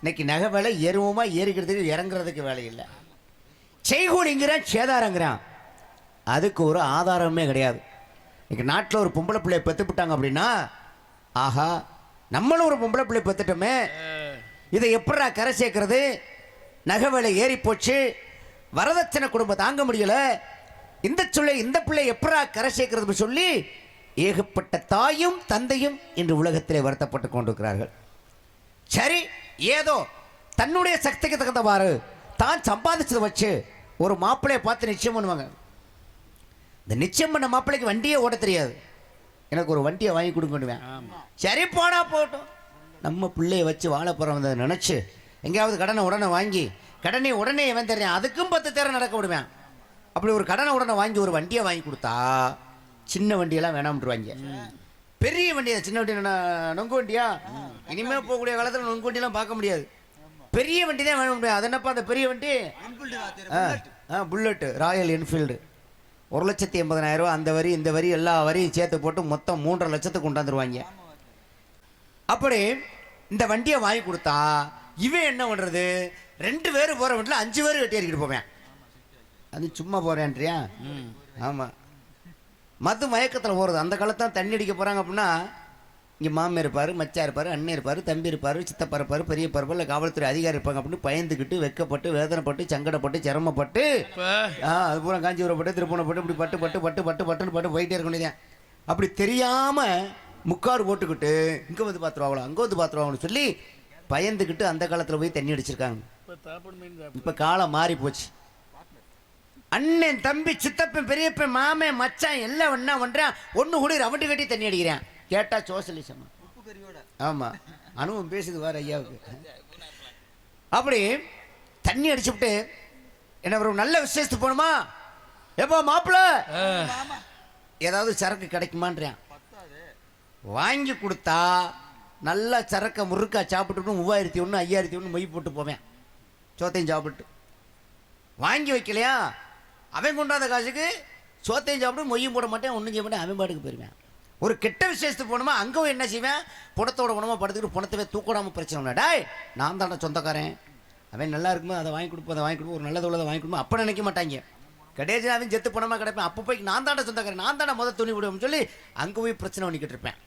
இன்னைக்கு நகை வேலை எருவமா ஏறிக்கிறதுக்கு இறங்குறதுக்கு வேலை இல்லை. செய்கூலிங்கிறான் சேதாரங்கிறான். அதுக்கு ஒரு ஆதாரமே கிடையாது. இன்னைக்கு நாட்டில் ஒரு பொம்பளை பிள்ளைய பெற்றுப்பிட்டாங்க அப்படின்னா ஆஹா நம்மளும் ஒரு பொம்பளை பிள்ளை பெற்றுட்டோமே இதை எப்படா கரை சேர்க்கறது? நகை வேலை ஏறி போச்சு வரதட்சணை குடும்பம் தாங்க முடியல. இந்த சொல்லை இந்த பிள்ளை எப்படா கரை சேர்க்கறதுன்னு சொல்லி ஏகப்பட்ட தாயும் தந்தையும் இன்று உலகத்திலே வருத்தப்பட்டு கொண்டிருக்கிறார்கள். சரி ஏதோ தன்னுடைய சக்திக்கு தகுந்தவாறு தான் சம்பாதிச்சதை வச்சு ஒரு மாப்பிள்ளையை பார்த்து நிச்சயம் பண்ணுவாங்க. இந்த நிச்சயம் பண்ண மாப்பிள்ளைக்கு வண்டியே ஓட்ட தெரியாது. எனக்கு ஒரு வண்டியை வாங்கி கொடுக்கணுவேன் சரி போனா போகட்டும். நம்ம பிள்ளைய வச்சு வாழ போகிறவங்க நினச்சி எங்கேயாவது கடனை உடனே வாங்கி கடனை உடனே இவன் தெரியும்? அதுக்கும் பத்து தேரம் நடக்க விடுவேன். அப்படி ஒரு கடனை உடனே வாங்கி ஒரு வண்டியை வாங்கி கொடுத்தா சின்ன வண்டியெல்லாம் வேணாம்ட்டுருவாங்க பெரிய வண்டியா சின்ன வண்டி நொங்கு வண்டியா? இனிமே போகக்கூடிய காலத்தில் நொங்கு வண்டியெல்லாம் பார்க்க முடியாது. பெரிய வண்டி தான் வேணும் முடியாது அது என்னப்பா அந்த பெரிய வண்டி? ஆ புல்லட்டு ராயல் என்ஃபீல்டு. ஒரு லட்சத்தி எண்பதனாயிரம் ரூபா அந்த வரி இந்த வரி எல்லா வரியும் சேர்த்து போட்டு மொத்தம் மூன்றரை லட்சத்துக்கு கொண்டாந்துருவாங்க. அப்படி இந்த வண்டியை வாங்கி கொடுத்தா இவன் என்ன பண்ணுறது ரெண்டு பேர் போகிற வண்டியில் அஞ்சு பேர் வெட்டி ஏறிக்கிட்டு போவேன். அது சும்மா போகிறேன்றியா ஆமாம் மது மயக்கத்தில் போகிறது அந்த காலத்தான் தண்ணி அடிக்க போகிறாங்க அப்படின்னா இங்கே மாமன் இருப்பார் மச்சா இருப்பார் அண்ணன் இருப்பார் தம்பி இருப்பார் சித்தப்பா இருப்பார் பெரியப்பா இருப்பார் இல்லை காவல்துறை அதிகாரி இருப்பாங்க அப்படின்னு பயந்துக்கிட்டு வெக்கப்பட்டு வேதனைப்பட்டு சங்கடப்பட்டு சிரமப்பட்டு ஆ அது பூரா காஞ்சிபுரப்பட்டு திருப்பணப்பட்டு இப்படி பட்டு பட்டு பட்டு பட்டு பட்டுன்னு பட்டு போயிட்டே இருக்க வேண்டியதான் அப்படி தெரியாமல் முக்காடு போட்டுக்கிட்டு இங்கே வந்து பார்த்துருவாங்களோ அங்கே வந்து பார்த்துருவாங்கன்னு சொல்லி பயந்துக்கிட்டு அந்த காலத்தில் போய் தண்ணி அடிச்சிருக்காங்க. இப்போ காலம் மாறி போச்சு அண்ணன் தம்பி சித்தப்பன் பெரியப்பன் மாமன் மச்சான் எல்லாம் ஒன்றா பண்ணுறான் ஒன்று கூட ரவுண்டு கட்டி தண்ணி அடிக்கிறேன். கேட்டால் சோசலிசம்? ஆமாம் அனுபவம் பேசுது வேறு ஐயாவுக்கு. அப்படி தண்ணி அடிச்சுவிட்டு என்ன ஒரு நல்ல விசேஷத்துக்கு போகணுமா எப்போ மாப்பிள்ள ஏதாவது சரக்கு கிடைக்குமான்றான் வாங்கி கொடுத்தா நல்லா சரக்கை முறுக்கா சாப்பிட்டுட்டு மூவாயிரத்தி ஒன்று ஐயாயிரத்தி ஒன்று மொய் போட்டு போவேன். சோத்தையும் சாப்பிட்டு. வாங்கி வைக்கலையா? அவன் கொண்டாந்த காசுக்கு சோத்தையும் சாப்பிட்டு மொய்யும் போட மாட்டேன் ஒன்றும் செய்ய மாட்டேன் அவன் பாட்டுக்கு போயிருவேன். ஒரு கெட்ட விசேஷத்துக்கு போனோமா அங்கே என்ன செய்வேன்? புணத்தோட உணமா படுத்துக்கிட்டு புணத்தவே தூக்கூடாமல் பிரச்சனை டாய் நான் தானே சொந்தக்காரன். அவன் நல்லா இருக்குமோ அதை வாங்கி கொடுப்போம் அதை வாங்கி கொடுப்போம் ஒரு நல்லது உள்ளதை வாங்கி கொடுப்போம் அப்போ நினைக்க மாட்டாங்க. கிடையாது அவன் செத்து பணமாக கிடைப்பேன். அப்போ போய் நான் தாண்டா சொந்தக்காரன் நான் தானே முதல் துணி விடுவோம்னு சொல்லி அங்கே போய் பிரச்சனை பண்ணிக்கிட்டு இருப்பேன்.